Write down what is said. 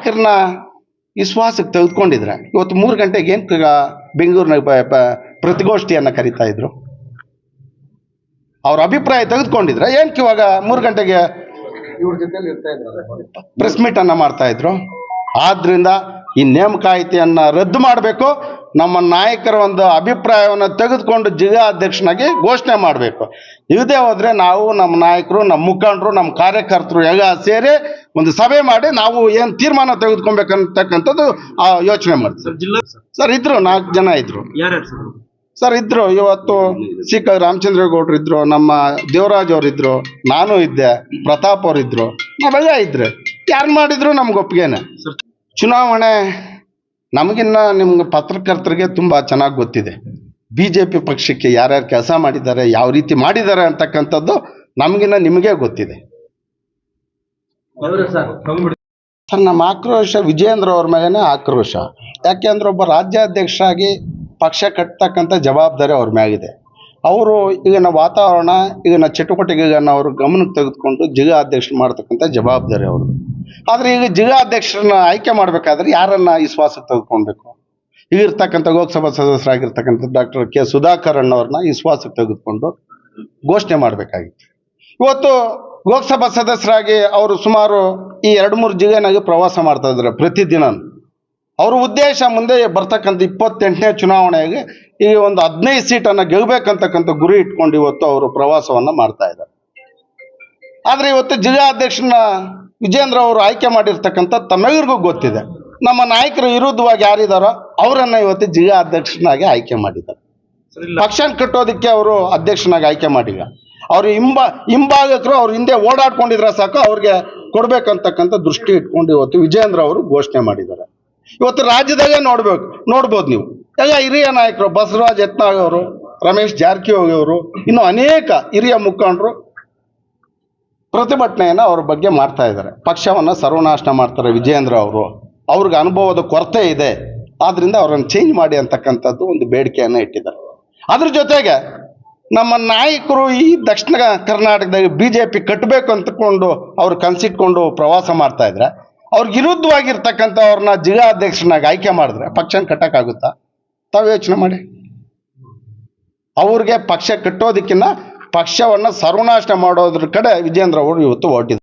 ನಾಯಕರನ್ನ ವಿಶ್ವಾಸಕ್ಕೆ ತೆಗೆದುಕೊಂಡಿದ್ರೆ. ಇವತ್ತು ಮೂರು ಗಂಟೆಗೆ ಏನು ಬೆಂಗಳೂರಿನ ಪ್ರತಿಗೋಷ್ಠಿಯನ್ನು ಕರಿತಾ ಇದ್ರು. ಅವ್ರ ಅಭಿಪ್ರಾಯ ತೆಗೆದುಕೊಂಡಿದ್ರೆ ಏನಕ್ಕೆ ಇವಾಗ ಮೂರು ಗಂಟೆಗೆ ಇವ್ರ ಜೊತೆಲಿ ಇರ್ತಾ ಇದ್ರು ಪ್ರೆಸ್ ಮೀಟ್ ಅನ್ನ ಮಾಡ್ತಾ ಇದ್ರು. ಆದ್ರಿಂದ ಈ ನೇಮಕಾಯಿತಿಯನ್ನ ರದ್ದು ಮಾಡಬೇಕು. ನಮ್ಮ ನಾಯಕರ ಒಂದು ಅಭಿಪ್ರಾಯವನ್ನು ತೆಗೆದುಕೊಂಡು ಜಿಲ್ಲಾ ಅಧ್ಯಕ್ಷನಾಗಿ ಘೋಷಣೆ ಮಾಡಬೇಕು. ಇದೇ ಹೋದ್ರೆ ನಾವು ನಮ್ಮ ನಾಯಕರು ನಮ್ಮ ಮುಖಂಡರು ನಮ್ಮ ಕಾರ್ಯಕರ್ತರು ಎಲ್ಲ ಸೇರಿ ಒಂದು ಸಭೆ ಮಾಡಿ ನಾವು ಏನು ತೀರ್ಮಾನ ತೆಗೆದುಕೊಬೇಕಂತಕ್ಕಂಥದ್ದು ಆ, ಯೋಚನೆ ಮಾಡ್ತೀವಿ. ಸರ್ ಜಿಲ್ಲಾ ಸರ್ ಇದ್ರು ನಾಲ್ಕು ಜನ ಇದ್ರು. ಸರ್? ಸರ್ ಇದ್ರು ಇವತ್ತು ಸಿಕ್ಕ ಕ ರಾಮಚಂದ್ರೇಗೌಡರು ಇದ್ರು ನಮ್ಮ ದೇವರಾಜ್ ಅವರು ಇದ್ರು ನಾನು ಇದ್ದೆ ಪ್ರತಾಪ್ ಅವರು ಇದ್ರು ನಾವೆಲ್ಲ ಇದ್ರೆ. ಯಾರು ಮಾಡಿದ್ರು ನಮ್ಗೆ ಒಪ್ಪಿಗೆನೆ ಸರ್ ಚುನಾವಣೆ ನಮಗಿನ್ನ ನಿಮ್ಗೆ ಪತ್ರಕರ್ತರಿಗೆ ತುಂಬ ಚೆನ್ನಾಗಿ ಗೊತ್ತಿದೆ. ಬಿ ಜೆ ಪಿ ಪಕ್ಷಕ್ಕೆ ಯಾರ್ಯಾರು ಕೆಲಸ ಮಾಡಿದ್ದಾರೆ ಯಾವ ರೀತಿ ಮಾಡಿದ್ದಾರೆ ಅಂತಕ್ಕಂಥದ್ದು ನಮಗಿನ್ನ ನಿಮಗೆ ಗೊತ್ತಿದೆ. ಸರ್. ನಮ್ಮ ಆಕ್ರೋಶ ವಿಜಯೇಂದ್ರ ಅವ್ರ ಮೇಲೇನೆ ಆಕ್ರೋಶ. ಯಾಕೆಂದ್ರೆ ಒಬ್ಬ ರಾಜ್ಯಾಧ್ಯಕ್ಷರಾಗಿ ಪಕ್ಷ ಕಟ್ತಕ್ಕಂಥ ಜವಾಬ್ದಾರಿ ಅವ್ರ ಮ್ಯಾಗಿದೆ. ಅವರು ಈಗಿನ ವಾತಾವರಣ, ಈಗಿನ ಚಟುವಟಿಕೆಗಳನ್ನು ಅವರು ಗಮನಕ್ಕೆ ತೆಗೆದುಕೊಂಡು ಜಿಲ್ಲಾ ಅಧ್ಯಕ್ಷ ಮಾಡ್ತಕ್ಕಂಥ ಜವಾಬ್ದಾರಿ ಅವರು ಆದರೆ ಈಗ ಜಿಲ್ಲಾ ಅಧ್ಯಕ್ಷರನ್ನ ಆಯ್ಕೆ ಮಾಡಬೇಕಾದ್ರೆ ಯಾರನ್ನ ವಿಶ್ವಾಸಕ್ಕೆ ತೆಗೆದುಕೊಳ್ಬೇಕು? ಈಗ ಇರ್ತಕ್ಕಂಥ ಲೋಕಸಭಾ ಸದಸ್ಯರಾಗಿರ್ತಕ್ಕಂಥ ಡಾಕ್ಟರ್ ಕೆ ಸುಧಾಕರ್ ಅಣ್ಣವ್ರನ್ನ ವಿಶ್ವಾಸಕ್ಕೆ ತೆಗೆದುಕೊಂಡು ಘೋಷಣೆ ಮಾಡಬೇಕಾಗಿತ್ತು. ಇವತ್ತು ಲೋಕಸಭಾ ಸದಸ್ಯರಾಗಿ ಅವರು ಸುಮಾರು ಈ ಎರಡು ಮೂರು ಜಿಲ್ಲೆನಾಗಿ ಪ್ರವಾಸ ಮಾಡ್ತಾ ಇದ್ದಾರೆ ಪ್ರತಿದಿನ. ಅವ್ರ ಉದ್ದೇಶ ಮುಂದೆ ಬರ್ತಕ್ಕಂಥ ಇಪ್ಪತ್ತೆಂಟನೇ ಚುನಾವಣೆಗೆ ಈ ಒಂದು ಹದಿನೈದು ಸೀಟನ್ನು ಗೆಲ್ಲಬೇಕಂತಕ್ಕಂಥ ಗುರಿ ಇಟ್ಕೊಂಡು ಇವತ್ತು ಅವರು ಪ್ರವಾಸವನ್ನು ಮಾಡ್ತಾ ಇದ್ದಾರೆ. ಆದರೆ ಇವತ್ತು ಜಿಲ್ಲಾ ಅಧ್ಯಕ್ಷನ ವಿಜೇಂದ್ರ ಅವರು ಆಯ್ಕೆ ಮಾಡಿರ್ತಕ್ಕಂಥ ತಮ್ಮೆಲ್ಲರಿಗೂ ಗೊತ್ತಿದೆ. ನಮ್ಮ ನಾಯಕರು ವಿರುದ್ಧವಾಗಿ ಯಾರಿದ್ದಾರೋ ಅವರನ್ನು ಇವತ್ತು ಜಿಲ್ಲಾ ಅಧ್ಯಕ್ಷನಾಗಿ ಆಯ್ಕೆ ಮಾಡಿದ್ದಾರೆ. ಪಕ್ಷ ಕಟ್ಟೋದಕ್ಕೆ ಅವರು ಅಧ್ಯಕ್ಷನಾಗಿ ಆಯ್ಕೆ ಮಾಡಿಲ್ಲ. ಅವ್ರು ಹಿಂಬ ಹಿಂಭಾಗಕರು ಅವ್ರ ಹಿಂದೆ ಓಡಾಡ್ಕೊಂಡಿದ್ರೆ ಸಾಕು ಅವ್ರಿಗೆ ಕೊಡ್ಬೇಕಂತಕ್ಕಂಥ ದೃಷ್ಟಿ ಇಟ್ಕೊಂಡು ಇವತ್ತು ವಿಜೇಂದ್ರ ಅವರು ಘೋಷಣೆ ಮಾಡಿದ್ದಾರೆ. ಇವತ್ತು ರಾಜ್ಯದಾಗೆ ನೋಡ್ಬೇಕು, ನೋಡ್ಬೋದು ನೀವು. ಎಲ್ಲ ಹಿರಿಯ ನಾಯಕರು, ಬಸವರಾಜ್ ಯತ್ನಾಳ್ ಅವರು, ರಮೇಶ್ ಜಾರಕಿಹೊಳಿ ಅವರು, ಇನ್ನು ಅನೇಕ ಹಿರಿಯ ಮುಖಂಡರು ಪ್ರತಿಭಟನೆಯನ್ನು ಅವ್ರ ಬಗ್ಗೆ ಮಾಡ್ತಾ ಇದ್ದಾರೆ. ಪಕ್ಷವನ್ನು ಸರ್ವನಾಶನ ಮಾಡ್ತಾರೆ ವಿಜೇಂದ್ರ ಅವರು. ಅವ್ರಿಗೆ ಅನುಭವದ ಕೊರತೆ ಇದೆ. ಆದ್ರಿಂದ ಅವರನ್ನು ಚೇಂಜ್ ಮಾಡಿ ಅಂತಕ್ಕಂಥದ್ದು ಒಂದು ಬೇಡಿಕೆಯನ್ನು ಇಟ್ಟಿದ್ದಾರೆ. ಅದ್ರ ಜೊತೆಗೆ ನಮ್ಮ ನಾಯಕರು ಈ ದಕ್ಷಿಣ ಕರ್ನಾಟಕದಾಗ ಬಿ ಜೆ ಪಿ ಕಟ್ಟಬೇಕು ಅಂತಕೊಂಡು ಅವ್ರು ಕನ್ಸಿಟ್ಕೊಂಡು ಪ್ರವಾಸ ಮಾಡ್ತಾ ಇದ್ರೆ, ಅವ್ರಿಗೆ ವಿರುದ್ಧವಾಗಿರ್ತಕ್ಕಂಥ ಅವ್ರನ್ನ ಜಿಲ್ಲಾ ಅಧ್ಯಕ್ಷನಾಗಿ ಆಯ್ಕೆ ಮಾಡಿದ್ರೆ ಪಕ್ಷನ ಕಟ್ಟಕ್ಕಾಗುತ್ತಾ? ತಾವು ಯೋಚನೆ ಮಾಡಿ. ಅವ್ರಿಗೆ ಪಕ್ಷ ಕಟ್ಟೋದಕ್ಕಿಂತ ಪಕ್ಷವನ್ನು ಸರ್ವನಾಶ ಮಾಡೋದ್ರ ಕಡೆ ವಿಜೇಂದ್ರ ಅವರು ಇವತ್ತು ಹೊರಟಿದ್ದಾರೆ